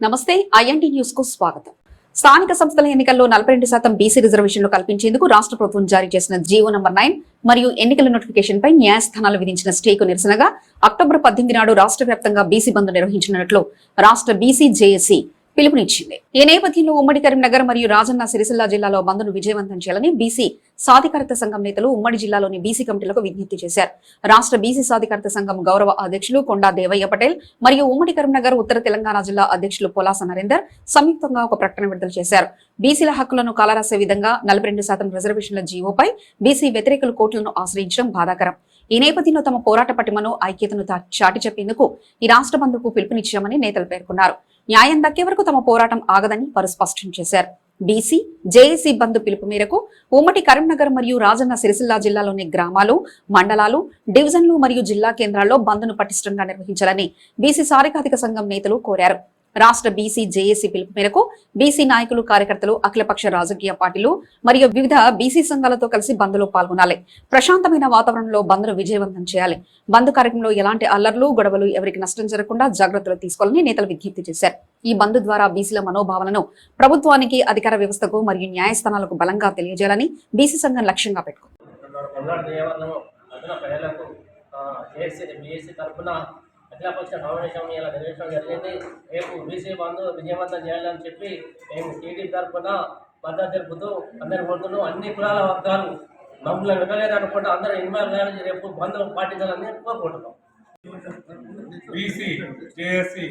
నమస్తే ఐఎన్టీ న్యూస్కు స్వాగతం. స్థానిక సంస్థల ఎన్నికల్లో నలభై రెండు శాతం బీసీ రిజర్వేషన్లు కల్పించేందుకు రాష్ట్ర ప్రభుత్వం జారీ చేసిన జీవో నంబర్ నైన్ మరియు ఎన్నికల నోటిఫికేషన్ పై న్యాయస్థానాలు విధించిన స్టేకు నిరసనగా అక్టోబర్ పద్దెనిమిది నాడు రాష్ట్ర వ్యాప్తంగా బీసీ బంద్ నిర్వహించనున్నట్లు రాష్ట్ర బీసీ జేఏసీ పిలుపునిచ్చింది. ఈ నేపథ్యంలో ఉమ్మడి కరీంనగర్ మరియు రాజన్న సిరిసిల్ల జిల్లాలో బంద్ను విజయవంతం చేయాలని బీసీ సాధికారత సంఘం నేతలు ఉమ్మడి జిల్లాలోని బీసీ కమిటీలకు విజ్ఞప్తి చేశారు. రాష్ట్ర బీసీ సాధికారత సంఘం గౌరవ అధ్యక్షులు కొండా దేవయ్య పటేల్ మరియు ఉమ్మడి కరీంనగర్ ఉత్తర తెలంగాణ జిల్లా అధ్యక్షులు పొలాస నరేందర్ సంయుక్తంగా ఒక ప్రకటన విడుదల చేశారు. బీసీల హక్కులను కాలరాసే విధంగా నలభై రెండు శాతం రిజర్వేషన్ల జీవోపై బీసీ వ్యతిరేకులు కోర్టులను ఆశ్రయించడం బాధాకరం. ఈ నేపథ్యంలో తమ పోరాట పటిమను ఐక్యతను చాటి చెప్పేందుకు ఈ రాష్ట్ర బంధుకు పిలుపునిచ్చామని నేతలు పేర్కొన్నారు. న్యాయం దక్కే వరకు తమ పోరాటం ఆగదని వారు స్పష్టం చేశారు. బీసీ జేఏసీ బంద్ పిలుపు మేరకు ఉమ్మడి కరీంనగర్ మరియు రాజన్న సిరిసిల్ల జిల్లాలోని గ్రామాలు మండలాలు డివిజన్లు మరియు జిల్లా కేంద్రాల్లో బంద్ను పటిష్టంగా నిర్వహించాలని బీసీ సాధికారిక సంఘం నేతలు కోరారు. రాష్ట్ర బీసీ జేఏసీ పిలుపు మేరకు బీసీ నాయకులు కార్యకర్తలు అఖిలపక్ష రాజకీయ పార్టీలు మరియు వివిధ బీసీ సంఘాలతో కలిసి బంద్లో పాల్గొనాలి. ప్రశాంతమైన వాతావరణంలో బంద్ను విజయవంతం చేయాలి. బంద్ కార్యక్రమంలో ఎలాంటి అల్లర్లు గొడవలు ఎవరికి నష్టం జరగకుండా జాగ్రత్తలు తీసుకోవాలని నేతలు విజ్ఞప్తి చేశారు. ఈ బంద్ ద్వారా బీసీల మనోభావనను ప్రభుత్వానికి అధికార వ్యవస్థకు మరియు న్యాయస్థానాలకు బలంగా తెలియజేయాలని బీసీ సంఘం లక్ష్యంగా పెట్టుకుంది. అఖిలపక్ష ఫౌండేషన్ ఇలా నిర్వహించడం జరిగింది. రేపు బీసీ బంధు విజయవంతం చేయాలని చెప్పి మేము టీడీ తరఫున మద్దతు తెలుపుతూ అందరి కోరుతున్నాం అన్ని కులాల వర్గాలు మమ్మల్ని వినలేదు అనుకుంటూ అందరూ ఇన్వాల్వ్ అయ్యాలని రేపు బంధు పాటించాలని కోరుకుంటున్నాం. బీసీ జేఏసీ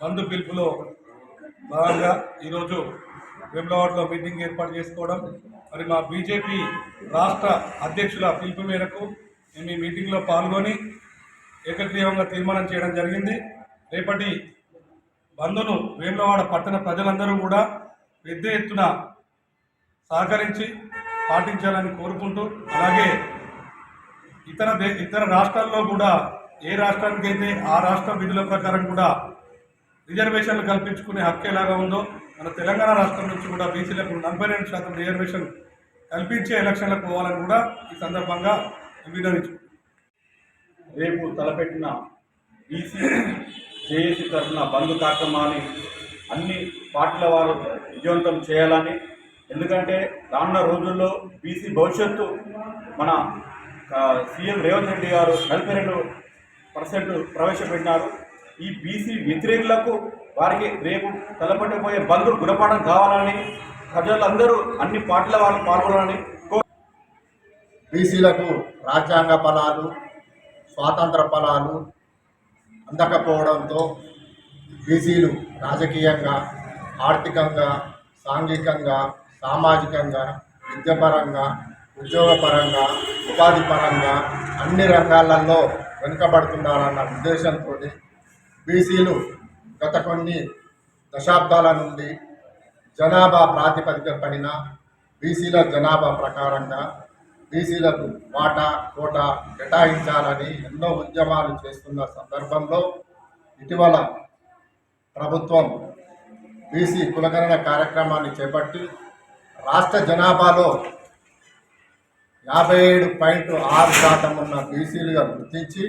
బంధు పిలుపులో భాగంగా ఈరోజు వెమ్లవాడలో మీటింగ్ ఏర్పాటు చేసుకోవడం. మరి మా బీజేపీ రాష్ట్ర అధ్యక్షుల పిలుపు మేరకు మేము ఈ మీటింగ్లో పాల్గొని ఏకగ్రీవంగా తీర్మానం చేయడం జరిగింది. రేపటి బంధును వేములవాడ పట్టణ ప్రజలందరూ కూడా పెద్ద ఎత్తున సహకరించి పాటించాలని కోరుకుంటూ అలాగే ఇతర దే ఇతర రాష్ట్రాల్లో కూడా ఏ రాష్ట్రానికైతే ఆ రాష్ట్ర విధుల ప్రకారం కూడా రిజర్వేషన్లు కల్పించుకునే హక్కు ఎలాగా ఉందో మన తెలంగాణ రాష్ట్రం నుంచి కూడా బీసీలకు నలభై రెండు శాతం రిజర్వేషన్ కల్పించే ఎలక్షన్లకు పోవాలని కూడా ఈ సందర్భంగా వినరించు రేపు తలపెట్టిన బీసీ జేఏసీ తరఫున బంద్ కార్యక్రమాన్ని అన్ని పార్టీల వారు విజయవంతం చేయాలని. ఎందుకంటే రానున్న రోజుల్లో బీసీ భవిష్యత్తు మన సీఎం రేవంత్ రెడ్డి గారు నలభై రెండు పర్సెంట్ ప్రవేశపెట్టినారు. ఈ బీసీ వ్యతిరేకులకు వారికి రేపు తలపెట్టబోయే బంధు గుణపాఠం కావాలని ప్రజలందరూ అన్ని పార్టీల వాళ్ళు పాల్గొనాలని బీసీలకు రాజ్యాంగ ఫలాలు స్వాతంత్ర ఫలాలు అందకపోవడంతో బీసీలు రాజకీయంగా ఆర్థికంగా సాంఘికంగా సామాజికంగా విద్యాపరంగా ఉద్యోగపరంగా ఉపాధి పరంగా అన్ని రంగాలలో వెనుకబడుతున్నారన్న ఉద్దేశంతో బీసీలు గత కొన్ని దశాబ్దాల నుండి జనాభా ప్రాతిపదిక పడిన బీసీల జనాభా ప్రకారంగా బీసీలకు వాటా కోటా కేటాయించాలని ఎన్నో ఉద్యమాలు చేస్తున్న సందర్భంలో ఇటీవల ప్రభుత్వం బీసీ కులగణన కార్యక్రమాన్ని చేపట్టి రాష్ట్ర జనాభాలో యాభై ఏడు పాయింట్ ఆరు శాతం ఉన్న బీసీలుగా గుర్తించి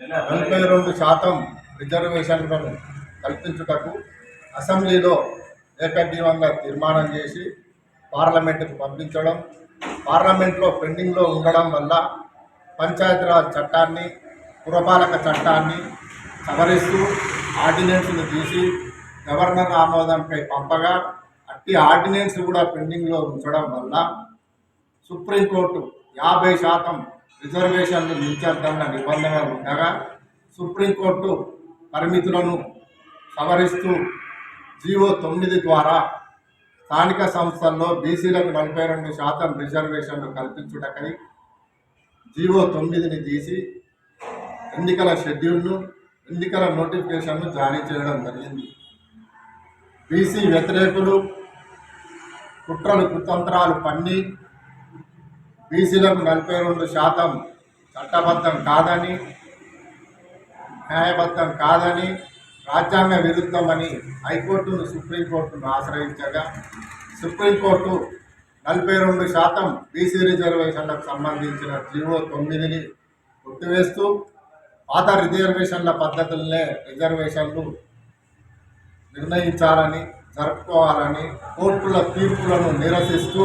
నలభై రెండు శాతం రిజర్వేషన్లను కల్పించుటకు అసెంబ్లీలో ఏకగ్రీవంగా తీర్మానం చేసి పార్లమెంటుకు పంపించడం పార్లమెంట్లో పెండింగ్లో ఉండడం వల్ల పంచాయతీరాజ్ చట్టాన్ని పురపాలక చట్టాన్ని సవరిస్తూ ఆర్డినెన్స్ను తీసి గవర్నర్ ఆమోదంపై పంపగా అట్టి ఆర్డినెన్స్ కూడా పెండింగ్లో ఉంచడం వల్ల సుప్రీంకోర్టు యాభై శాతం రిజర్వేషన్లు నిలిచేద్దన్న నిబంధన ఉండగా సుప్రీంకోర్టు పరిమితులను సవరిస్తూ జీవో తొమ్మిది ద్వారా స్థానిక సంస్థల్లో బీసీలకు నలభై రెండు శాతం రిజర్వేషన్లు కల్పించుటకై జీవో తొమ్మిదిని తీసి ఎన్నికల షెడ్యూల్ను ఎన్నికల నోటిఫికేషన్ను జారీ చేయడం జరిగింది. బీసీ వ్యతిరేకులు కుట్రలు కుతంత్రాలు పన్ని బీసీలకు నలభై రెండు శాతం చట్టబద్ధం కాదని న్యాయబద్ధం కాదని రాజ్యాంగ విరుద్ధమని హైకోర్టును సుప్రీంకోర్టును ఆశ్రయించగా సుప్రీంకోర్టు నలభై రెండు శాతం బీసీ రిజర్వేషన్లకు సంబంధించిన జీవో తొమ్మిదిని కొట్టివేస్తూ పాత రిజర్వేషన్ల పద్ధతులనే రిజర్వేషన్లు నిర్ణయించాలని జరుపుకోవాలని కోర్టుల తీర్పులను నిరసిస్తూ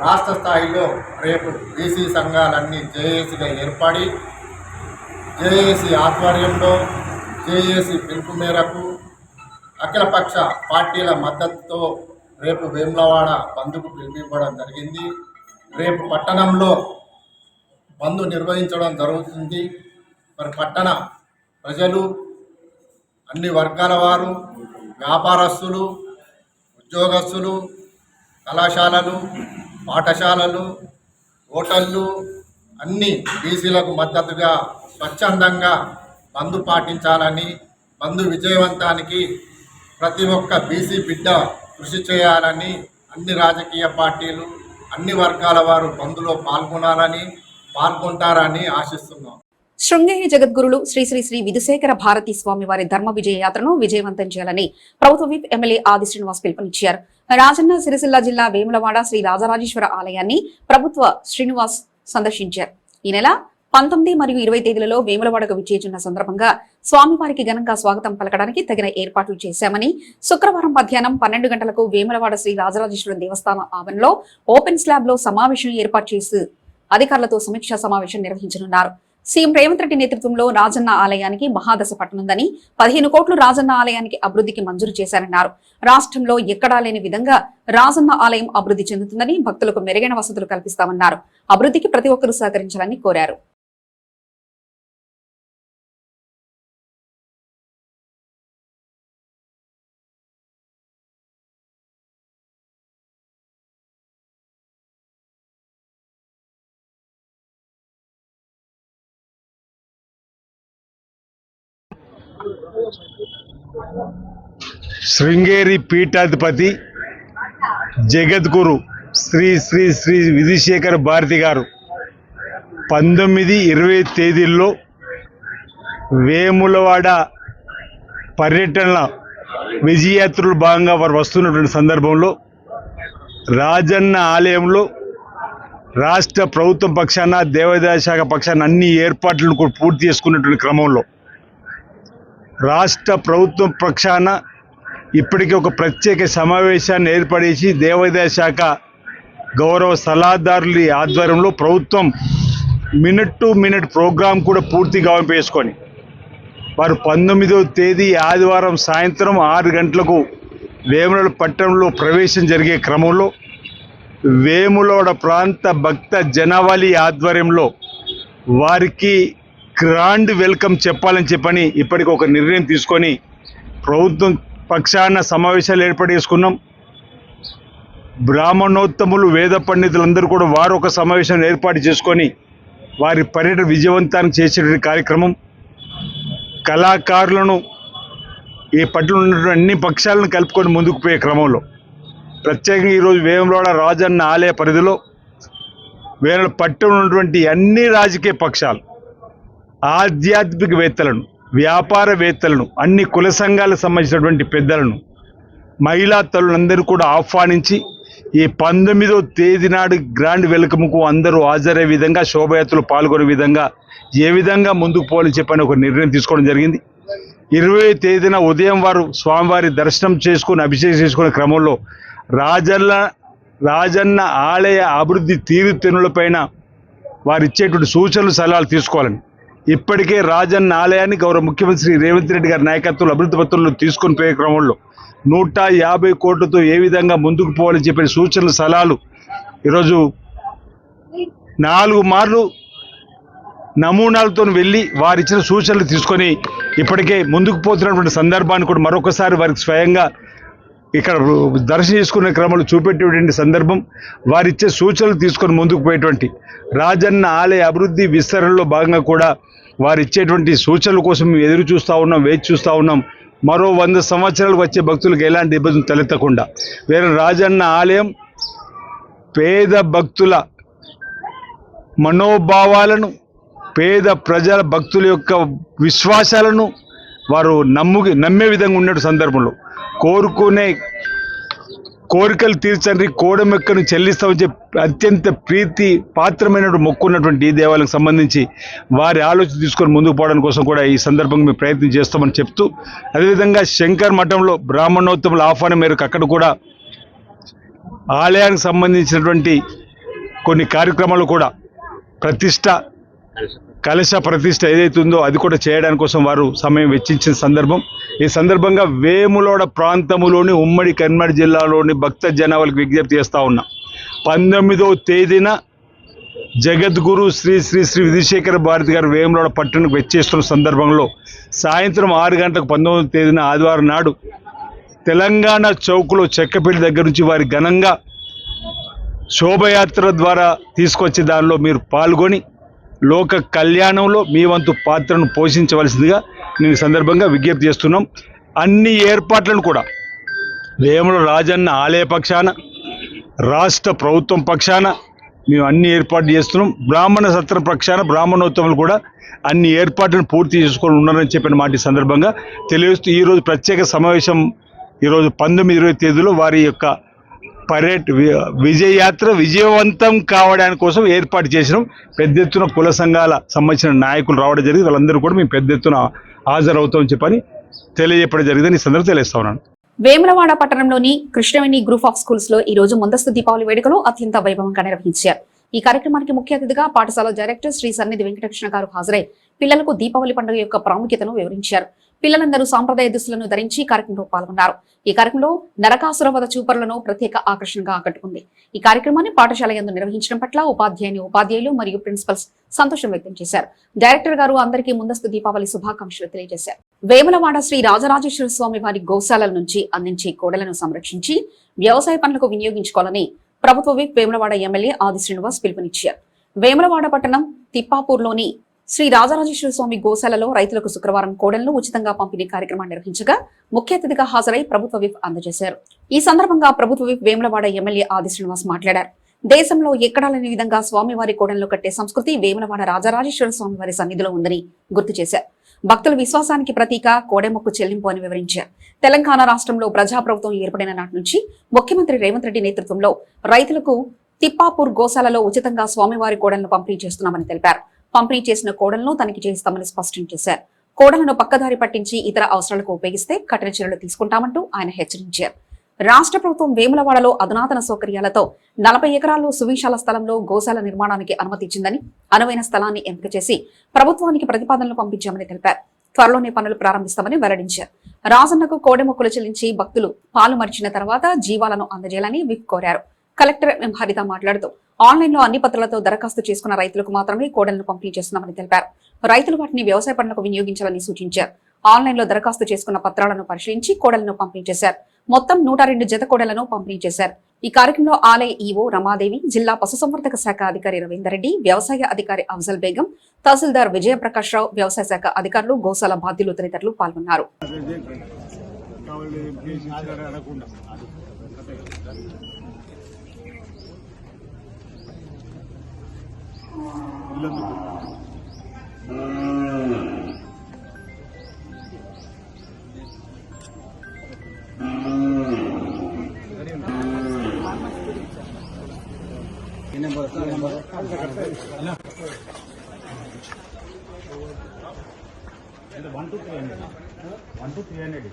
రాష్ట్ర స్థాయిలో రేపు బీసీ సంఘాలన్నీ జేఏసీగా ఏర్పడి జేఏసీ ఆధ్వర్యంలో జేఏసీ పిలుపు మేరకు అఖిలపక్ష పార్టీల మద్దతుతో రేపు వేములవాడ బంద్కు పిలుపునివ్వడం జరిగింది. రేపు పట్టణంలో బంద్ నిర్వహించడం జరుగుతుంది. మరి పట్టణ ప్రజలు అన్ని వర్గాల వారు వ్యాపారస్తులు ఉద్యోగస్తులు కళాశాలలు పాఠశాలలు హోటళ్ళు అన్ని బీసీలకు మద్దతుగా స్వచ్ఛందంగా బంధు పాటించాలని బంధు విజయవంతానికి ప్రతి ఒక్క బీసీ బిడ్డ కృషి చేయాలని అన్ని రాజకీయ పార్టీలు అన్ని వర్గాల వారు బంధులో పాల్గొనాలని పాల్గొంటారని ఆశిస్తున్నాం. శృంగేరి జగద్గురులు శ్రీ శ్రీ శ్రీ విధుశేఖర భారతీ స్వామి వారి ధర్మ విజయ యాత్రను విజయవంతం చేయాలని ప్రభుత్వ విప్ ఎమ్మెల్యే ఆది శ్రీనివాస్ పిలుపునిచ్చారు. రాజన్న సిరిసిల్ల జిల్లా వేములవాడ శ్రీ రాజరాజేశ్వర ఆలయాన్ని ప్రభుత్వ శ్రీనివాస్ సందర్శించారు. ఈ నెల పంతొమ్మిది మరియు ఇరవై తేదీలలో వేములవాడకు విచ్చేచున్న సందర్భంగా స్వామివారికి ఘనంగా స్వాగతం పలకడానికి తగిన ఏర్పాట్లు చేశామని శుక్రవారం మధ్యాహ్నం పన్నెండు గంటలకు వేములవాడ శ్రీ రాజరాజేశ్వర దేవస్థానం ఆవరణలో ఓపెన్ స్లాబ్లో సమావేశం ఏర్పాటు చేసి అధికారులతో సమీక్షా సమావేశం నిర్వహించనున్నారు. సీఎం రేవంత్ రెడ్డి నేతృత్వంలో రాజన్న ఆలయానికి మహాదశ పట్టనుందని పదిహేను కోట్లు రాజన్న ఆలయానికి అభివృద్ధికి మంజూరు చేశారన్నారు. రాష్ట్రంలో ఎక్కడా లేని విధంగా రాజన్న ఆలయం అభివృద్ధి చెందుతుందని భక్తులకు మెరుగైన వసతులు కల్పిస్తామన్నారు. అభివృద్ధికి ప్రతి ఒక్కరూ సహకరించాలని కోరారు. శృంగేరి పీఠాధిపతి జగద్గురు శ్రీ శ్రీ శ్రీ విధిశేఖర భారతి గారు పంతొమ్మిది ఇరవై తేదీల్లో వేములవాడ పర్యటనల విజయయాత్రలు భాగంగా వారు వస్తున్నటువంటి సందర్భంలో రాజన్న ఆలయంలో రాష్ట్ర ప్రభుత్వం పక్షాన దేవాదాయ శాఖ పక్షాన అన్ని ఏర్పాట్లను కూడా పూర్తి చేసుకున్నటువంటి క్రమంలో రాష్ట్ర ప్రభుత్వం పక్షాన ఇప్పటికీ ఒక ప్రత్యేక సమావేశాన్ని ఏర్పడేసి దేవాదాయ శాఖ గౌరవ సలహాదారుల ఆధ్వర్యంలో ప్రభుత్వం మినిట్ టు మినిట్ ప్రోగ్రాం కూడా పూర్తి గమనింపేసుకొని వారు పంతొమ్మిదవ తేదీ ఆదివారం సాయంత్రం ఆరు గంటలకు వేములవాడ పట్టణంలో ప్రవేశం జరిగే క్రమంలో వేములవాడ ప్రాంత భక్త జనావళి ఆధ్వర్యంలో వారికి గ్రాండ్ వెల్కమ్ చెప్పాలని చెప్పని ఇప్పటికి ఒక నిర్ణయం తీసుకొని ప్రభుత్వం పక్షాన సమావేశాలు ఏర్పాటు చేసుకున్నాం. బ్రాహ్మణోత్తములు వేద పండితులందరూ కూడా వారు ఒక సమావేశం ఏర్పాటు చేసుకొని వారి పర్యటన విజయవంతాన్ని చేసేటువంటి కార్యక్రమం. కళాకారులను ఈ పట్ల ఉన్నటువంటి అన్ని పక్షాలను కలుపుకొని ముందుకు పోయే క్రమంలో. ప్రత్యేకంగా ఈరోజు వేములవాడ రాజన్న ఆలయ పరిధిలో వేరే పట్టు ఉన్నటువంటి అన్ని రాజకీయ పక్షాలు ఆధ్యాత్మికవేత్తలను వ్యాపారవేత్తలను అన్ని కుల సంఘాలకు సంబంధించినటువంటి పెద్దలను మహిళా తల్లులందరూ కూడా ఆహ్వానించి ఈ పంతొమ్మిదో తేదీ నాడు గ్రాండ్ వెల్కమ్కు అందరూ హాజరయ్యే విధంగా శోభయాత్రలు పాల్గొనే విధంగా ఏ విధంగా ముందుకు పోవాలని చెప్పని ఒక నిర్ణయం తీసుకోవడం జరిగింది. ఇరవై తేదీన ఉదయం వారు స్వామివారి దర్శనం చేసుకుని అభిషేకం చేసుకునే క్రమంలో రాజన్న రాజన్న ఆలయ అభివృద్ధి తీరుతెన్నులపైన వారు ఇచ్చేటువంటి సూచనలు సలహాలు తీసుకోవాలని ఇప్పటికే రాజన్న ఆలయాన్ని గౌరవ ముఖ్యమంత్రి శ్రీ రేవంత్ రెడ్డి గారి నాయకత్వంలో అభివృద్ధి పత్రంలో తీసుకుని పోయే క్రమంలో నూట యాభై కోట్లతో ఏ విధంగా ముందుకు పోవాలని చెప్పిన సూచనలు సలహాలు ఈరోజు నాలుగు మార్లు నమూనాలతో వెళ్ళి వారిచ్చిన సూచనలు తీసుకొని ఇప్పటికే ముందుకు పోతున్నటువంటి సందర్భాన్ని కూడా మరొకసారి వారికి స్వయంగా ఇక్కడ దర్శనం చేసుకునే క్రమంలో చూపెట్టేటువంటి సందర్భం వారిచ్చే సూచనలు తీసుకొని ముందుకు పోయేటువంటి రాజన్న ఆలయ అభివృద్ధి విస్తరణలో భాగంగా కూడా వారు ఇచ్చేటువంటి సూచనల కోసం మేము ఎదురు చూస్తూ ఉన్నాం వేచి చూస్తూ ఉన్నాం. మరో వంద సంవత్సరాలకు వచ్చే భక్తులకు ఎలాంటి ఇబ్బందులు తలెత్తకుండా. వేరే రాజన్న ఆలయం పేద భక్తుల మనోభావాలను పేద ప్రజల భక్తుల యొక్క విశ్వాసాలను వారు నమ్ము నమ్మే విధంగా ఉన్న సందర్భంలో కోరుకునే కోరికలు తీర్చండి కోడమెక్కను చెల్లిస్తామని చెప్పి అత్యంత ప్రీతి పాత్రమైన మొక్కున్నటువంటి ఈ దేవాలయం సంబంధించి వారి ఆలోచన తీసుకొని ముందుకు పోవడం కోసం కూడా ఈ సందర్భంగా మేము ప్రయత్నం చేస్తామని చెప్తూ అదేవిధంగా శంకర్ మఠంలో బ్రాహ్మణోత్తముల ఆహ్వానం మేరకు అక్కడ కూడా ఆలయానికి సంబంధించినటువంటి కొన్ని కార్యక్రమాలు కూడా ప్రతిష్ట కలశ ప్రతిష్ట ఏదైతే ఉందో అది కూడా చేయడానికి కోసం వారు సమయం వెచ్చించిన సందర్భం. ఈ సందర్భంగా వేములోడ ప్రాంతములోని ఉమ్మడి కన్మడి జిల్లాలోని భక్త జనాలకు విజ్ఞప్తి చేస్తూ ఉన్నా. పంతొమ్మిదవ తేదీన జగద్గురు శ్రీ శ్రీ శ్రీ విధుశేఖర భారతి గారు వేములోడ పట్టణకు వెచ్చేస్తున్న సందర్భంలో సాయంత్రం ఆరు గంటలకు పంతొమ్మిదవ తేదీన ఆదివారం నాడు తెలంగాణ చౌక్లో చెక్కపల్లి దగ్గర నుంచి వారి ఘనంగా శోభయాత్ర ద్వారా తీసుకొచ్చే దానిలో మీరు పాల్గొని లోక కళ్యాణంలో మీ వంతు పాత్రను పోషించవలసిందిగా నేను సందర్భంగా విజ్ఞప్తి చేస్తున్నాం. అన్ని ఏర్పాట్లను కూడా వేముల రాజన్న ఆలయ పక్షాన రాష్ట్ర ప్రభుత్వం పక్షాన మేము అన్ని ఏర్పాటు చేస్తున్నాం. బ్రాహ్మణ సత్ర పక్షాన బ్రాహ్మణోత్సవాలు కూడా అన్ని ఏర్పాట్లను పూర్తి చేసుకొని ఉన్నారని చెప్పిన మాట సందర్భంగా తెలియజేస్తూ ఈరోజు ప్రత్యేక సమావేశం ఈరోజు పంతొమ్మిది ఇరవై తేదీలో వారి యొక్క పర్యట వి- విజయయాత్ర విజయవంతం కావడానికి కోసం ఏర్పాటు చేసినాం. పెద్ద ఎత్తున కుల సంఘాల సంబంధించిన నాయకులు రావడం జరిగింది. వాళ్ళందరూ కూడా మేము పెద్ద ఎత్తున హాజరవుతామని చెప్పని తెలియజెప్పడం జరిగిందని ఈ సందర్భంగా తెలియజేస్తా ఉన్నాను. వేములవాడ పట్టణంలోని కృష్ణవేణి గ్రూప్ ఆఫ్ స్కూల్స్లో ఈ రోజు ముందస్తు దీపావళి వేడుకలు అత్యంత వైభవంగా నిర్వహించారు. ఈ కార్యక్రమానికి ముఖ్య అతిథిగా పాఠశాల డైరెక్టర్ శ్రీ సన్నిధి వెంకటకృష్ణ గారు హాజరై పిల్లలకు దీపావళి పండుగ యొక్క ప్రాముఖ్యతను వివరించారు. పిల్లలందరూ సాంప్రదాయ దుస్తులను ధరించి కార్యక్రమంలో పాల్గొన్నారు. ఈ కార్యక్రమంలో నరకాసుర వధ చూపరులను ప్రత్యేక ఆకర్షణగా ఆకట్టుకుంది. ఈ కార్యక్రమాన్ని పాఠశాల యందు నిర్వహించడం పట్ల ఉపాధ్యాయుని ఉపాధ్యాయులు మరియు ప్రిన్సిపల్స్ సంతోషం వ్యక్తం చేశారు. డైరెక్టర్ గారు అందరికీ ముందస్తు దీపావళి శుభాకాంక్షలు తెలియజేశారు. వేములవాడ శ్రీ రాజరాజేశ్వర స్వామి వారి గోశాలల నుంచి అందించే కోడలను సంరక్షించి వ్యవసాయ పనులకు వినియోగించుకోవాలని ప్రభుత్వ విప్ వేములవాడ ఎమ్మెల్యే ఆది శ్రీనివాస్ పిలుపునిచ్చారు. వేములవాడ పట్టణం తిప్పాపూర్లోని శ్రీ రాజరాజేశ్వర స్వామి గోశాలలో రైతులకు శుక్రవారం కోడలను ఉచితంగా పంపిణీ కార్యక్రమాన్ని నిర్వహించగా ముఖ్య అతిథిగా హాజరై ప్రభుత్వ విప్ అందజేశారు. ఈ సందర్భంగా ప్రభుత్వ విప్ వేములవాడ ఎమ్మెల్యే ఆది శ్రీనివాస్ మాట్లాడారు. దేశంలో ఎక్కడా లేని విధంగా స్వామివారి కోడలను కట్టే సంస్కృతి వేములవాడ రాజరాజేశ్వర స్వామివారి సన్నిధిలో ఉందని గుర్తు చేశారు. భక్తుల విశ్వాసానికి ప్రతీక కోడెమొక్కు చెల్లింపు అని వివరించారు. తెలంగాణ రాష్ట్రంలో ప్రజాప్రభుత్వం ఏర్పడిన నాటి నుంచి ముఖ్యమంత్రి రేవంత్ రెడ్డి నేతృత్వంలో రైతులకు తిప్పాపూర్ గోశాలలో ఉచితంగా స్వామివారి కోడలను పంపిణీ చేస్తున్నామని తెలిపారు. పంపిణీ చేసిన కోడలను తనిఖీ చేస్తామని స్పష్టం చేశారు. కోడలను పక్కదారి పట్టించి ఇతర అవసరాలకు ఉపయోగిస్తే కఠిన చర్యలు తీసుకుంటామంటూ ఆయన హెచ్చరించారు. రాష్ట్ర ప్రభుత్వం వేములవాడలో అధునాతన సౌకర్యాలతో నలభై ఎకరాల్లో సువిశాల స్థలంలో గోశాల నిర్మాణానికి అనుమతి ఇచ్చిందని అనువైన స్థలాన్ని ఎంపిక చేసి ప్రభుత్వానికి ప్రతిపాదనలు పంపించామని తెలిపారు. త్వరలోనే పనులు ప్రారంభిస్తామని వెల్లడించారు. రాజన్నకు కోడెమొక్కులు చెల్లించి భక్తులు పాలు మరిచిన తర్వాత జీవాలను అందజేయాలని విప్ కోరారు. కలెక్టర్ ఎం హరిత మాట్లాడుతూ ఆన్లైన్లో అన్ని పత్రాలతో దరఖాస్తు చేసుకున్న రైతులకు మాత్రమే కోడలను పంపిణీ చేస్తున్నామని తెలిపారు. రైతులు వాటిని వ్యవసాయ పనులకు వినియోగించాలని సూచించారు. ఆన్లైన్లో దరఖాస్తు చేసుకున్న పత్రాలను పరిశీలించి కోడలను పంపిణీ చేశారు మొత్తం నూట రెండు జత కోడలను పంపిణీ చేశారు ఈ కార్యక్రమంలో ఆలయ ఈవో రమాదేవి జిల్లా పశుసంవర్ధక శాఖ అధికారి రవీందర్ రెడ్డి వ్యవసాయ అధికారి అఫ్జల్ బేగం తహసీల్దార్ విజయప్రకాష్ రావు వ్యవసాయ శాఖ అధికారులు గోశాల బాధ్యులు తదితరులు పాల్గొన్నారు. 일란도 one two three hundred one two three hundred ఇది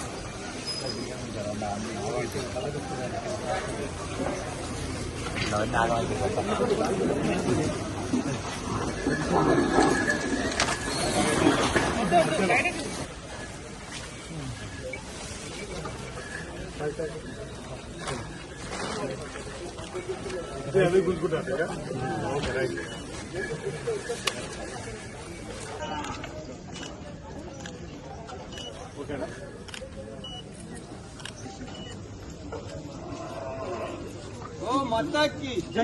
Rồi ra rồi. ఇదే అవి గుంజుకుంటారు కదా ఓకే రైట్ ఓకేనా तक की जय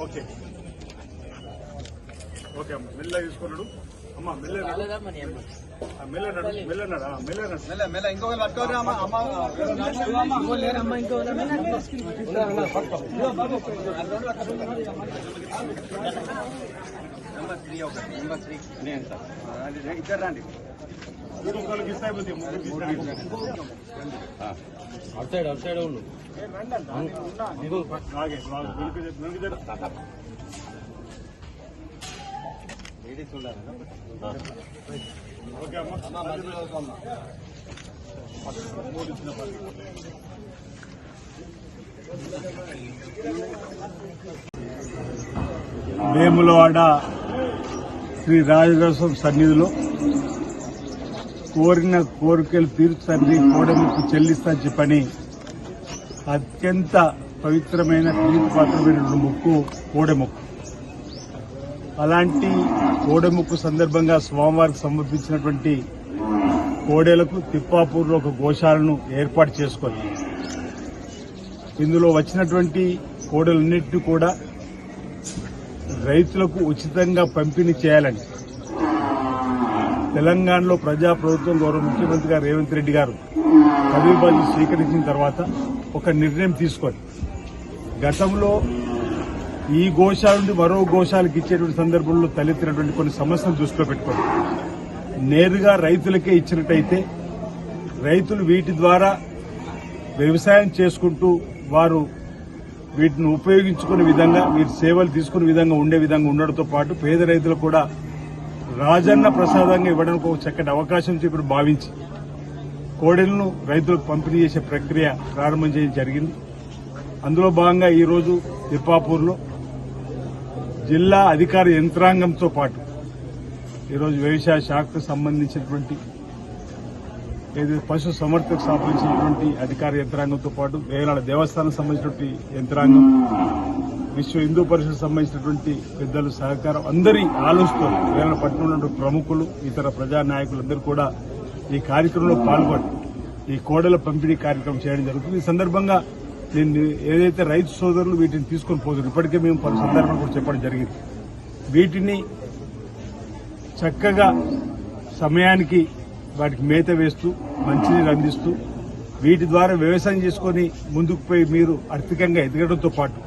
ओके। ఓకే అమ్మ మెల్లగా తీసుకున్నాడు అమ్మ మెల్లగా మెల్లన్నాడు మెల్లన్నాడా మెల్లన్నాడు ముగ్గురికి ఇస్తే అయిపోతుంది. అవుట్ సైడ్ అవుట్ సైడ్ ఉండు ఏ, రండి అన్న. ఉన్నా, నేను ఆగే, ఆగే, మూడు ఇచ్చిన వేములవాడ శ్రీ రాజరాజస్వామి సన్నిధిలో కోరిన కోరికలు తీర్చండి కోడముకు చెల్లిస్తా చెప్పని అత్యంత పవిత్రమైన ప్రీతిపాత్రమైన ముక్కు కోడెముక్కు అలాంటి కోడెముక్కు సందర్భంగా స్వామివారికి సమర్పించినటువంటి కోడేలకు తిప్పాపూర్లో ఒక గోశాలను ఏర్పాటు చేసుకొని ఇందులో వచ్చినటువంటి కోడలన్నింటినీ కూడా రైతులకు ఉచితంగా పంపిణీ చేయాలని తెలంగాణలో ప్రజాప్రభుత్వం గౌరవ ముఖ్యమంత్రి గారు రేవంత్ రెడ్డి గారు పదవి స్వీకరించిన తర్వాత ఒక నిర్ణయం తీసుకొని గతంలో ఈ గోశాల నుండి మరో గోశాలకు ఇచ్చేటువంటి సందర్భంలో తలెత్తినటువంటి కొన్ని సమస్యలు దృష్టిలో పెట్టుకోండి. నేరుగా రైతులకే ఇచ్చినట్టయితే రైతులు వీటి ద్వారా వ్యవసాయం చేసుకుంటూ వారు వీటిని ఉపయోగించుకునే విధంగా వీరి సేవలు తీసుకునే విధంగా ఉండే విధంగా ఉండడంతో పాటు పేద రైతులు కూడా రాజన్న ప్రసాదంగా ఇవ్వడానికి ఒక చక్కటి అవకాశం చెప్పి భావించి కోడెలను రైతులకు పంపిణీ చేసే ప్రక్రియ ప్రారంభం చేయడం జరిగింది. అందులో భాగంగా ఈరోజు తిప్పాపూర్లో జిల్లా అధికార యంత్రాంగంతో పాటు ఈరోజు వ్యవసాయ శాఖకు సంబంధించినటువంటి ఏదైతే పశు సమర్థకు సంబంధించినటువంటి అధికార యంత్రాంగంతో పాటు వేలాడ దేవస్థానం సంబంధించినటువంటి యంత్రాంగం విశ్వ హిందూ పరిషత్ సంబంధించినటువంటి పెద్దలు సహకారం అందరి ఆలోచనతో వేలాడ పట్టణంలో ప్రముఖులు ఇతర ప్రజా నాయకులందరూ కూడా ఈ కార్యక్రమంలో పాల్గొని ఈ కోడల పంపిణీ కార్యక్రమం చేయడం జరుగుతుంది. ఈ సందర్భంగా నేను ఏదైతే రైతు సోదరులు వీటిని తీసుకొని పోతున్నారు ఇప్పటికే మేము పలు సందర్భాలు కూడా చెప్పడం జరిగింది. వీటిని చక్కగా సమయానికి వాటికి మేత వేస్తూ మంచినీరు అందిస్తూ వీటి ద్వారా వ్యవసాయం చేసుకొని ముందుకు పోయి మీరు ఆర్థికంగా ఎదగడంతో పాటు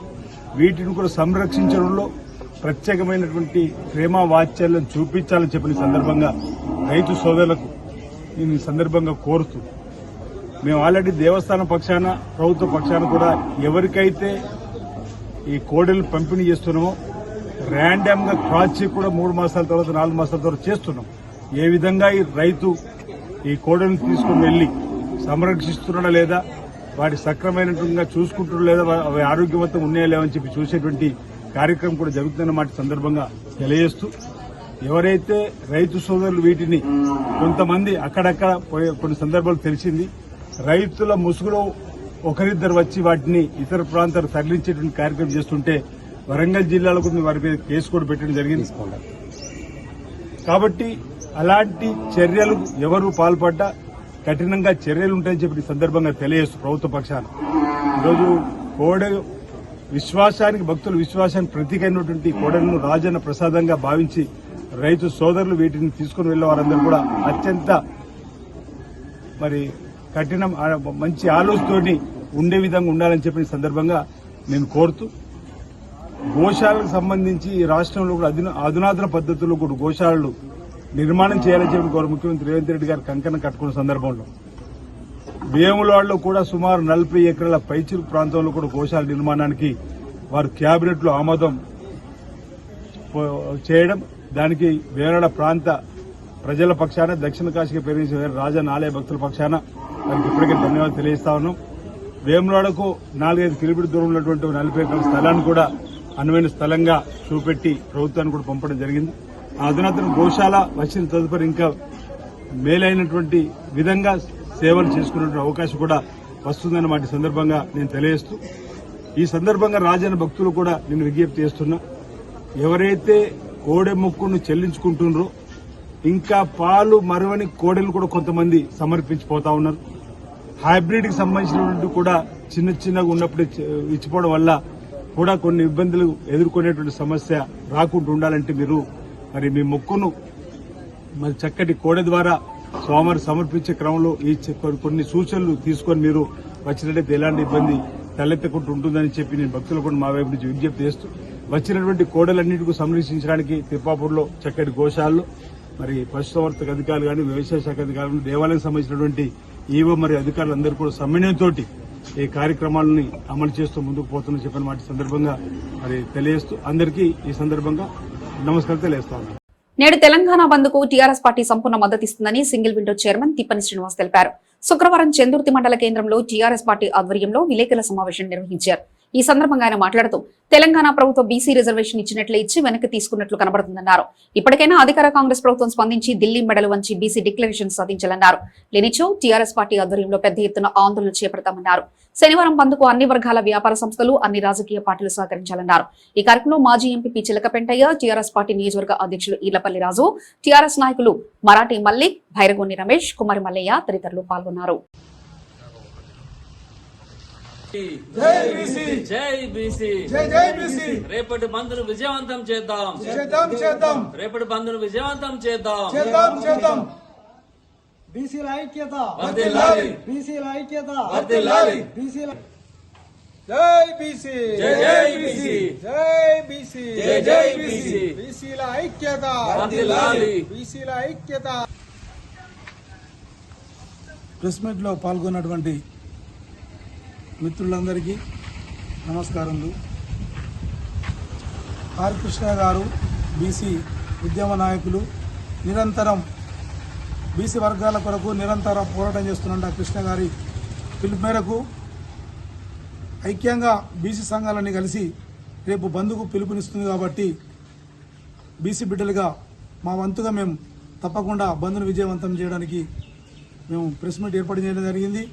వీటిని కూడా సంరక్షించడంలో ప్రత్యేకమైనటువంటి ప్రేమ వాత్సల్యం చూపించాలని చెప్పిన సందర్భంగా రైతు సోదరులకు నేను ఈ సందర్భంగా కోరుతూ మేము ఆల్రెడీ దేవస్థానం పక్షాన ప్రభుత్వ పక్షాన కూడా ఎవరికైతే ఈ కోడలు పంపిణీ చేస్తున్నామో ర్యాండమ్గా క్రాస్ చెక్ కూడా మూడు మాసాల తర్వాత నాలుగు మాసాల తర్వాత చేస్తున్నాం. ఏ విధంగా ఈ రైతు ఈ కోడలను తీసుకుని వెళ్ళి సంరక్షిస్తున్నాడా లేదా వాటి సక్రమైనట్టుగా చూసుకుంటున్నా లేదా అవి ఆరోగ్యవంతం ఉన్నాయా లేవని చెప్పి చూసేటువంటి కార్యక్రమం కూడా జరుగుతున్న మాట సందర్భంగా తెలియజేస్తూ ఎవరైతే రైతు సోదరులు వీటిని కొంతమంది అక్కడక్కడ కొన్ని సందర్భాలు తెలిసింది రైతుల ముసుగులో ఒకరిద్దరు వచ్చి వాటిని ఇతర ప్రాంతాలకు తరలించేటువంటి కార్యక్రమం చేస్తుంటే వరంగల్ జిల్లాలో కొన్ని వారి మీద కేసు కూడా పెట్టడం జరిగింది. కాబట్టి అలాంటి చర్యలు ఎవరు పాల్పడ్డా కఠినంగా చర్యలు ఉంటాయని చెప్పి ఈ సందర్భంగా తెలియజేస్తూ ప్రభుత్వ పక్షాన. ఈరోజు కోడ విశ్వాసానికి భక్తుల విశ్వాసానికి ప్రతీకైనటువంటి కోడలను రాజన్న ప్రసాదంగా భావించి రైతు సోదరులు వీటిని తీసుకుని వెళ్ళే వారందరూ కూడా అత్యంత మరి కఠినం మంచి ఆలోచనతోటి ఉండే విధంగా ఉండాలని చెప్పిన సందర్భంగా నేను కోరుతూ గోశాలకు సంబంధించి ఈ రాష్ట్రంలో కూడా అధున అధునాతన పద్ధతుల్లో కూడా గోశాలలు నిర్మాణం చేయాలని చెప్పి గౌరవ ముఖ్యమంత్రి రేవంత్ రెడ్డి గారు కంకణ కట్టుకున్న సందర్భంలో వేములవాడలో కూడా సుమారు నలభై ఎకరాల పైచిరు ప్రాంతంలో కూడా గోశాల నిర్మాణానికి వారు క్యాబినెట్లో ఆమోదం చేయడం దానికి వేరాడ ప్రాంత ప్రజల పక్షాన దక్షిణ కాశీకి పేరించిన రాజన్న ఆలయ భక్తుల పక్షాన దానికి ఇప్పటికే ధన్యవాదాలు తెలియజేస్తా ఉన్నాం. వేములాడకు నాలుగైదు కిలోమీటర్ దూరంలో ఉన్నటువంటి నలభై ఎకరాల స్థలాన్ని కూడా అనువైన స్థలంగా చూపెట్టి ప్రభుత్వాన్ని కూడా పంపడం జరిగింది. అధునాతన గోశాల వచ్చిన తదుపరి ఇంకా మేలైనటువంటి విధంగా సేవలు చేసుకునే అవకాశం కూడా వస్తుందన్న వాటి సందర్భంగా నేను తెలియజేస్తూ ఈ సందర్భంగా రాజన్న భక్తులు కూడా నేను విజ్ఞప్తి చేస్తున్నా ఎవరైతే కోడె మొక్కును చెల్లించుకుంటున్నారో ఇంకా పాలు మరవని కోడెలు కూడా కొంతమంది సమర్పించిపోతా ఉన్నారు. హైబ్రిడ్కి సంబంధించినటువంటి కూడా చిన్న చిన్నగా ఉన్నప్పుడు ఇచ్చిపోవడం వల్ల కూడా కొన్ని ఇబ్బందులు ఎదుర్కొనేటువంటి సమస్య రాకుండా ఉండాలంటే మీరు మరి మీ మొక్కును మరి చక్కటి కోడె ద్వారా స్వామివారి సమర్పించే క్రమంలో ఈ కొన్ని- కొన్ని సూచనలు తీసుకొని మీరు వచ్చినట్టయితే ఎలాంటి ఇబ్బంది తలెత్తకుండా ఉంటుందని చెప్పి నేను భక్తులు కూడా మా వైపు నుంచి విజ్ఞప్తి చేస్తూ వచ్చినటువంటి కోడలన్నింటికి సంరక్షించడానికి తిప్పాపూర్లో చక్కటి గోశాలలో మరి పశుసంవర్ధక అధికారులు కానీ వ్యవసాయ శాఖ అధికారులు కానీ, దేవాలయం సంబంధించినటువంటి ఈవో మరి అధికారులందరూ కూడా సమన్వయంతో ఈ కార్యక్రమాలని అమలు చేస్తూ ముందుకు పోతున్న చెప్పిన మాట సందర్భంగా మరి తెలియజేస్తూ అందరికీ ఈ సందర్భంగా నమస్కారం తెలియజేస్తాను. నేడు తెలంగాణ బంద్కు టీఆర్ఎస్ పార్టీ సంపూర్ణ మద్దతిస్తుందని single window chairman Tippani Srinivas తెలిపారు. శుక్రవారం చందుర్తి మండల కేంద్రంలో టీఆర్ఎస్ పార్టీ ఆధ్వర్యంలో విలేకరుల సమావేశం నిర్వహించారు. ఈ సందర్భంగా ఆయన మాట్లాడుతూ తెలంగాణ ప్రభుత్వం బీసీ రిజర్వేషన్ ఇచ్చినట్లే ఇచ్చి వెనక్కి తీసుకున్నట్లు కనబడుతుందన్నారు. ఇప్పటికైనా అధికార కాంగ్రెస్ ప్రభుత్వం స్పందించి ఢిల్లీ మెడలు వంచి బీసీ డిక్లరేషన్ సాధించాలన్నారు. లేనిచో టీఆర్ఎస్ పార్టీ ఆధ్వర్యంలో పెద్ద ఎత్తున ఆందోళన చేపడతామన్నారు. శనివారం బంద్కు అన్ని వర్గాల వ్యాపార సంస్థలు అన్ని రాజకీయ పార్టీలు సహకరించాలన్నారు. ఈ కార్యక్రమంలో మాజీ ఎంపీ చిలకపెంటయ్య టీఆర్ఎస్ పార్టీ నియోజకవర్గ అధ్యక్షులు ఈలపల్లి రాజు టీఆర్ఎస్ నాయకులు మరాఠీ మల్లిక్ భైరగోని రమేష్ కుమారి మల్లయ్య తదితరులు పాల్గొన్నారు. జై బీసీ. జై బీసీ. జై జై బీసీ. రేపటి బంద్ను విజయవంతం చేద్దాం. చేద్దాం చేద్దాం. రేపటి బంద్ను విజయవంతం చేద్దాం. చేద్దాం చేద్దాం. బీసీల ఐక్యత. బీసీల ఐక్యత. బీసీల జై బీసీ. జై జై బీసీ. జై బీసీ. జై జై బీసీ. బీసీల ఐక్యత. బీసీల ఐక్యత. ప్రెస్ మీట్లో పాల్గొన్నటువంటి మిత్రులందరికీ నమస్కారములు. ఆర్ కృష్ణ గారు బీసీ ఉద్యమ నాయకులు నిరంతరం బీసీ వర్గాల కొరకు నిరంతరం పోరాటం చేస్తున్న ఆ కృష్ణ గారి పిలుపు మేరకు ఐక్యంగా బీసీ సంఘాలన్నీ కలిసి రేపు బంధుకు పిలుపునిస్తుంది కాబట్టి బీసీ బిడ్డలుగా మా వంతుగా మేము తప్పకుండా బంధును విజయవంతం చేయడానికి మేము ప్రెస్ మీట్ ఏర్పాటు చేయడం జరిగింది.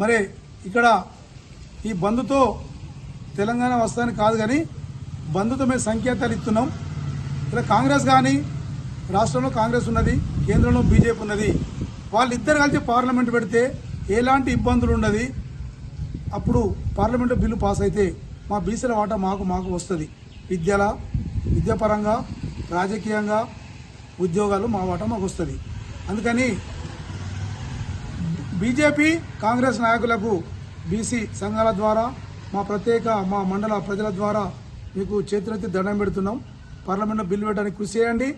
మరి ఇక్కడ ఈ బంధుతో తెలంగాణ వస్తాని కాదు కానీ బంధుతో మేము సంకేతాలు ఇస్తున్నాం. ఇక్కడ కాంగ్రెస్ కానీ రాష్ట్రంలో కాంగ్రెస్ ఉన్నది కేంద్రంలో బీజేపీ ఉన్నది వాళ్ళిద్దరు కలిసి పార్లమెంట్ పెడితే ఎలాంటి ఇబ్బందులు ఉండదు. అప్పుడు పార్లమెంటు బిల్లు పాస్ అయితే మా బీసీల వాటా మాకు మాకు వస్తుంది. విద్యల విద్యాపరంగా రాజకీయంగా ఉద్యోగాలు మా వాటా మాకు వస్తుంది. అందుకని బీజేపీ కాంగ్రెస్ నాయకులకు బీసీ సంఘాల ద్వారా మా ప్రత్యేక మా మండల ప్రజల ద్వారా మీకు చేతులెత్తి దండం పెడుతున్నాం. పార్లమెంట్లో బిల్లు పెట్టడానికి కృషి చేయండి.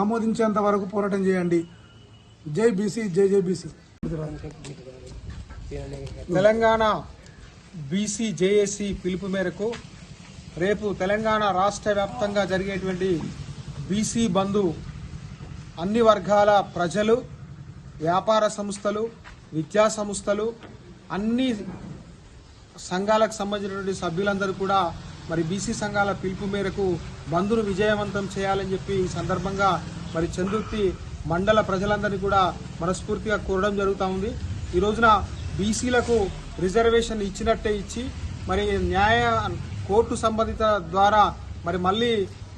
ఆమోదించేంత వరకు పోరాటం చేయండి. జై బీసీ జై జై బీసీ. తెలంగాణ బీసీ జేఏసీ పిలుపు మేరకు రేపు తెలంగాణ రాష్ట్ర వ్యాప్తంగా జరిగేటువంటి బీసీ బంధు అన్ని వర్గాల ప్రజలు వ్యాపార సంస్థలు విద్యా సంస్థలు అన్ని సంఘాలకు సంబంధించినటువంటి సభ్యులందరూ కూడా మరి బీసీ సంఘాల పిలుపు మేరకు బంధును విజయవంతం చేయాలని చెప్పి ఈ సందర్భంగా మరి చందుర్తి మండల ప్రజలందరినీ కూడా మనస్ఫూర్తిగా కోరడం జరుగుతూ ఉంది. ఈ రోజున బీసీలకు రిజర్వేషన్ ఇచ్చినట్టే ఇచ్చి మరి న్యాయ కోర్టు సంబంధిత ద్వారా మరి మళ్ళీ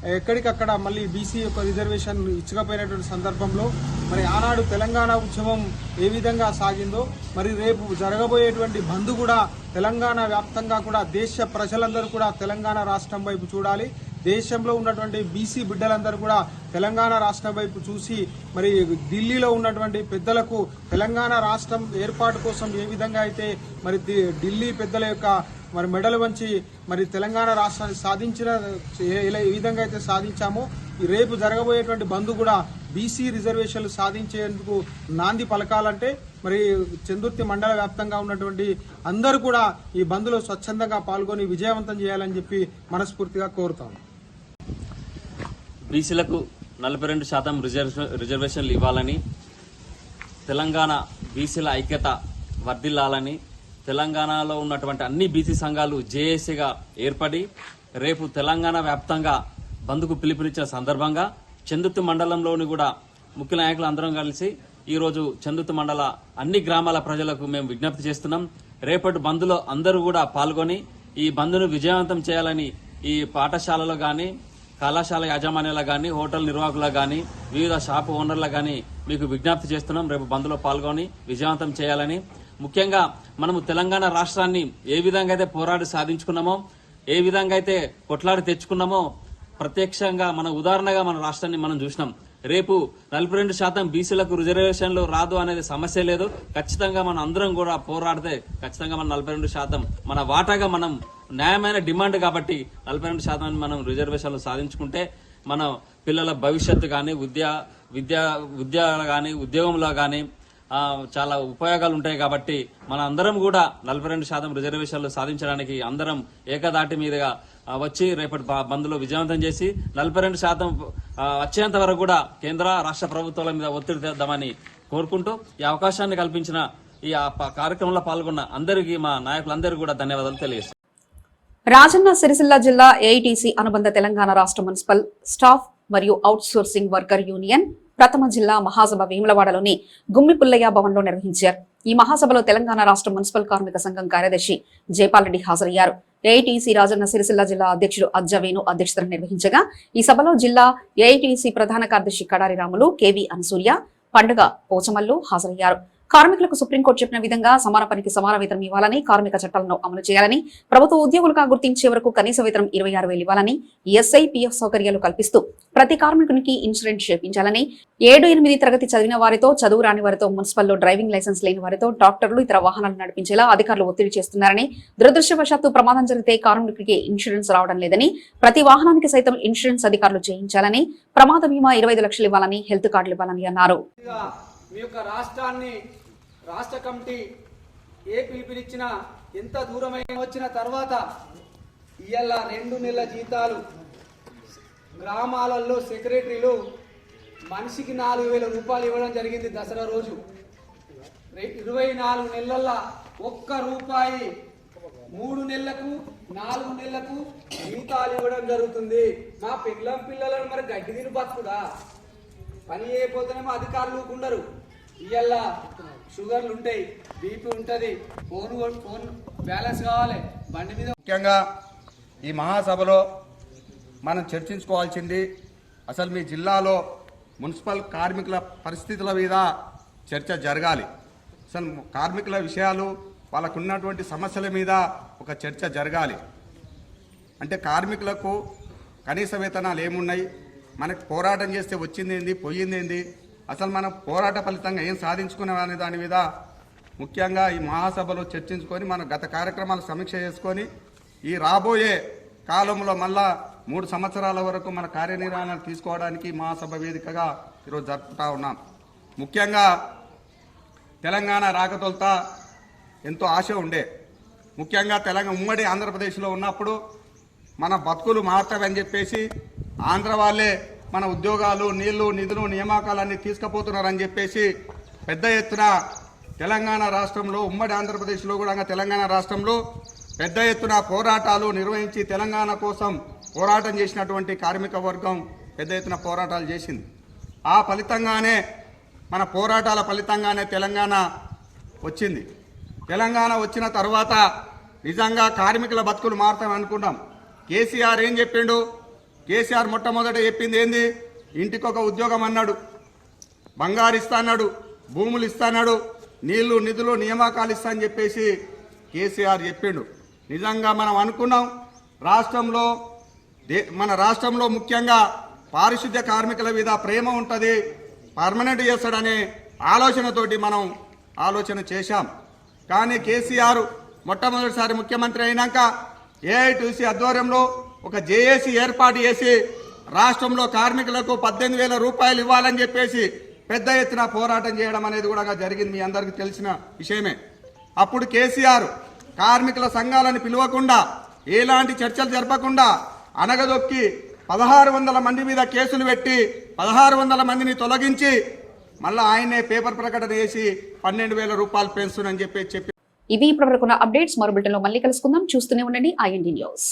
ఎక్కడికక్కడ మళ్ళీ బీసీ యొక్క రిజర్వేషన్ ఇచ్చకపోయినటువంటి సందర్భంలో మరి ఆనాడు తెలంగాణ ఉద్యమం ఏ విధంగా సాగిందో మరి రేపు జరగబోయేటువంటి బంద్ కూడా తెలంగాణ వ్యాప్తంగా కూడా దేశ ప్రజలందరూ కూడా తెలంగాణ రాష్ట్రం వైపు చూడాలి. దేశంలో ఉన్నటువంటి బీసీ బిడ్డలందరూ కూడా తెలంగాణ రాష్ట్రం వైపు చూసి మరి ఢిల్లీలో ఉన్నటువంటి పెద్దలకు తెలంగాణ రాష్ట్రం ఏర్పాటు కోసం ఏ విధంగా అయితే మరి ది- ఢిల్లీ పెద్దల యొక్క మరి మెడలు వంచి మరి తెలంగాణ రాష్ట్రాన్ని సాధించిన ఏ- ఏ విధంగా అయితే సాధించామో ఈ రేపు జరగబోయేటువంటి బంద్ కూడా బీసీ రిజర్వేషన్లు సాధించేందుకు నాంది పలకాలంటే మరి చందుర్తి మండల వ్యాప్తంగా ఉన్నటువంటి అందరూ కూడా ఈ బంద్లో స్వచ్ఛందంగా పాల్గొని విజయవంతం చేయాలని చెప్పి మనస్ఫూర్తిగా కోరుతాం. బీసీలకు నలభై రెండు శాతం రిజర్వేషన్ రిజర్వేషన్లు ఇవ్వాలని తెలంగాణ బీసీల ఐక్యత వర్ధిల్లాలని తెలంగాణలో ఉన్నటువంటి అన్ని బీసీ సంఘాలు జేఏసీగా ఏర్పడి రేపు తెలంగాణ వ్యాప్తంగా బంద్కు పిలుపునిచ్చిన సందర్భంగా చందుర్తి మండలంలోని కూడా ముఖ్య నాయకులు అందరం కలిసి ఈరోజు చందుర్తి మండల అన్ని గ్రామాల ప్రజలకు మేము విజ్ఞప్తి చేస్తున్నాం. రేపటి బంద్లో అందరూ కూడా పాల్గొని ఈ బంద్ను విజయవంతం చేయాలని ఈ పాఠశాలలో కానీ కళాశాల యాజమాన్యాలకు కానీ హోటల్ నిర్వాహకులకు కానీ వివిధ షాప్ ఓనర్లకు కానీ మీకు విజ్ఞప్తి చేస్తున్నాం. రేపు బంద్లో పాల్గొని విజయవంతం చేయాలని. ముఖ్యంగా మనము తెలంగాణ రాష్ట్రాన్ని ఏ విధంగా అయితే పోరాడి సాధించుకున్నామో ఏ విధంగా అయితే కొట్లాడి తెచ్చుకున్నామో ప్రత్యక్షంగా మన ఉదాహరణగా మన రాష్ట్రాన్ని మనం చూసినాం. రేపు నలభై రెండు శాతం బీసీలకు రిజర్వేషన్లు రాదు అనేది సమస్య లేదు. ఖచ్చితంగా మనం అందరం కూడా పోరాడితే ఖచ్చితంగా మన నలభై రెండు శాతం మన వాటాగా మనం న్యాయమైన డిమాండ్ కాబట్టి నలభై రెండు శాతం మనం రిజర్వేషన్లు సాధించుకుంటే మన పిల్లల భవిష్యత్తు కానీ విద్యా విద్యా విద్య కానీ ఉద్యోగంలో కానీ చాలా ఉపయోగాలు ఉంటాయి కాబట్టి మన అందరం కూడా నలభై రెండు శాతం రిజర్వేషన్లు సాధించడానికి అందరం ఏకదాటి మీదుగా వచ్చి రేపటి బంద్లో విజయవంతం చేసి నలభై రెండు శాతం వచ్చేంత వరకు కూడా కేంద్ర రాష్ట్ర ప్రభుత్వాల మీద ఒత్తిడి తెద్దామని కోరుకుంటూ ఈ అవకాశాన్ని కల్పించిన ఈ కార్యక్రమంలో పాల్గొన్న అందరికీ మా నాయకులందరికీ కూడా ధన్యవాదాలు తెలియజేస్తాను రాజన్న సిరిసిల్ల జిల్లా ఏఐటీసీ అనుబంధ తెలంగాణ రాష్ట్ర మున్సిపల్ స్టాఫ్ మరియు అవుట్ సోర్సింగ్ వర్కర్ యూనియన్ ప్రథమ జిల్లా మహాసభ వేములవాడలోని గుమ్మి పుల్లయ్య భవన్లో నిర్వహించారు. ఈ మహాసభలో తెలంగాణ రాష్ట్ర మున్సిపల్ కార్మిక సంఘం కార్యదర్శి జైపాల్రెడ్డి హాజరయ్యారు. ఏఐటీసీ రాజన్న సిరిసిల్ల జిల్లా అధ్యక్షుడు అజ్జవేణు అధ్యక్షతన నిర్వహించగా ఈ సభలో జిల్లా ఏఐటీసీ ప్రధాన కార్యదర్శి కడారి రాములు కేవీ అనసూర్య పండుగ పోచమల్లు హాజరయ్యారు. కార్మికులకు సుప్రీంకోర్టు చెప్పిన విధంగా సమాన పనికి సమాన వేతనం ఇవ్వాలని కార్మిక చట్టాలను అమలు చేయాలని ప్రభుత్వ ఉద్యోగులుగా గుర్తించే వరకు కనీస వేతనం ఇరవై ఆరు వేలు ఇవ్వాలని ఎస్ఐ పిఎఫ్ సౌకర్యాలు కల్పిస్తూ ప్రతి కార్మికునికి ఇన్సూరెన్స్ చేపించాలని ఏడు ఎనిమిది తరగతి చదివిన వారితో చదువు రాని వారితో మున్సిపల్లో డ్రైవింగ్ లైసెన్స్ లేని వారితో డాక్టర్లు ఇతర వాహనాలు నడిపించేలా అధికారులు ఒత్తిడి చేస్తున్నారని దురదృష్టవశాత్తు ప్రమాదం జరిగితే కార్మికుడికి ఇన్సూరెన్స్ రావడం లేదని ప్రతి వాహనానికి సైతం ఇన్సూరెన్స్ అధికారులు చేయించాలని ప్రమాద బీమా ఇరవై ఐదు లక్షలు ఇవ్వాలని హెల్త్ కార్డులు ఇవ్వాలని అన్నారు. మీ యొక్క రాష్ట్రాన్ని రాష్ట్ర కమిటీ ఏ పిలుపునిచ్చినా ఎంత దూరమైన వచ్చిన తర్వాత ఇవాళ రెండు నెలల జీతాలు గ్రామాలలో సెక్రటరీలు మనిషికి నాలుగు వేల రూపాయలు ఇవ్వడం జరిగింది దసరా రోజు. ఇరవై నాలుగు నెలల ఒక్క రూపాయి మూడు నెలలకు నాలుగు నెలలకు జీతాలు ఇవ్వడం జరుగుతుంది. మా పిల్లం పిల్లలను మరి గడ్డి తిని బతుకుడా? పని చేయకపోతేనేమో అధికారులు ఉండరు ఇవాళ షుగర్లు ఉంటాయి బీపీ ఉంటుంది ఫోన్ ఫోన్ బ్యాలెన్స్ కావాలి బండి మీద. ముఖ్యంగా ఈ మహాసభలో మనం చర్చించుకోవాల్సింది అసలు మీ జిల్లాలో మున్సిపల్ కార్మికుల పరిస్థితుల మీద చర్చ జరగాలి. అసలు కార్మికుల విషయాలు వాళ్ళకు ఉన్నటువంటి సమస్యల మీద ఒక చర్చ జరగాలి. అంటే కార్మికులకు కనీస వేతనాలు ఏమున్నాయి? మనకు పోరాటం చేస్తే వచ్చింది ఏంది పోయింది ఏంది అసలు మనం పోరాట ఫలితంగా ఏం సాధించుకున్నాం అనే దాని మీద ముఖ్యంగా ఈ మహాసభలో చర్చించుకొని మనం గత కార్యక్రమాలు సమీక్ష చేసుకొని ఈ రాబోయే కాలంలో మళ్ళా మూడు సంవత్సరాల వరకు మన కార్యనిర్వహణ తీసుకోవడానికి మహాసభ వేదికగా ఈరోజు జరుపుతా ఉన్నాం. ముఖ్యంగా తెలంగాణ రాకతొలత ఎంతో ఆశ ఉండే. ముఖ్యంగా తెలంగాణ ఉమ్మడి ఆంధ్రప్రదేశ్లో ఉన్నప్పుడు మన బతుకులు మారుతావని చెప్పేసి ఆంధ్ర వాళ్ళే మన ఉద్యోగాలు నీళ్ళు నిధులు నియామకాలన్నీ తీసుకుపోతున్నారని చెప్పేసి పెద్ద ఎత్తున తెలంగాణ రాష్ట్రంలో ఉమ్మడి ఆంధ్రప్రదేశ్లో కూడా తెలంగాణ రాష్ట్రంలో పెద్ద ఎత్తున పోరాటాలు నిర్వహించి తెలంగాణ కోసం పోరాటం చేసినటువంటి కార్మిక వర్గం పెద్ద ఎత్తున పోరాటాలు చేసింది. ఆ ఫలితంగానే మన పోరాటాల ఫలితంగానే తెలంగాణ వచ్చింది. తెలంగాణ వచ్చిన తర్వాత నిజంగా కార్మికుల బతుకులు మారుతామనుకున్నాం కేసీఆర్ ఏం చెప్పిండు? కేసీఆర్ మొట్టమొదట చెప్పింది ఏంది? ఇంటికి ఒక ఉద్యోగం అన్నాడు. బంగారు ఇస్తా అన్నాడు భూములు ఇస్తా నీళ్ళు నిధులు నియామకాలు ఇస్తా అని చెప్పేసి కేసీఆర్ చెప్పిండు. నిజంగా మనం అనుకున్నాం రాష్ట్రంలో దే మన రాష్ట్రంలో ముఖ్యంగా పారిశుద్ధ్య కార్మికుల మీద ప్రేమ ఉంటుంది పర్మనెంట్ చేస్తాడనే ఆలోచనతోటి మనం ఆలోచన చేశాం. కానీ కేసీఆర్ మొట్టమొదటిసారి ముఖ్యమంత్రి అయినాక ఏఐటీసీ ఆధ్వర్యంలో ఒక జేఏసీ ఏర్పాటు చేసి రాష్ట్రంలో కార్మికులకు పద్దెనిమిది వేల రూపాయలు ఇవ్వాలని చెప్పేసి పెద్ద ఎత్తున పోరాటం చేయడం అనేది కూడా జరిగింది. మీ అందరికీ తెలిసిన విషయమే. అప్పుడు కేసీఆర్ కార్మికుల సంఘాలను పిలవకుండా ఎలాంటి చర్చలు జరపకుండా అనగదొక్కి పదహారు వందల మంది మీద కేసులు పెట్టి పదహారు వందల మందిని తొలగించి మళ్ళీ ఆయనే పేపర్ ప్రకటన చేసి పన్నెండు వేల రూపాయలు పెన్షన్ అని చెప్పి చెప్పి ఇవి ఇప్పటివరకున్న అప్డేట్స్. మరో బులెటిన్ మళ్ళీ కలుసుకుందాం. చూస్తూనే ఉండండి ఐఎన్డి న్యూస్.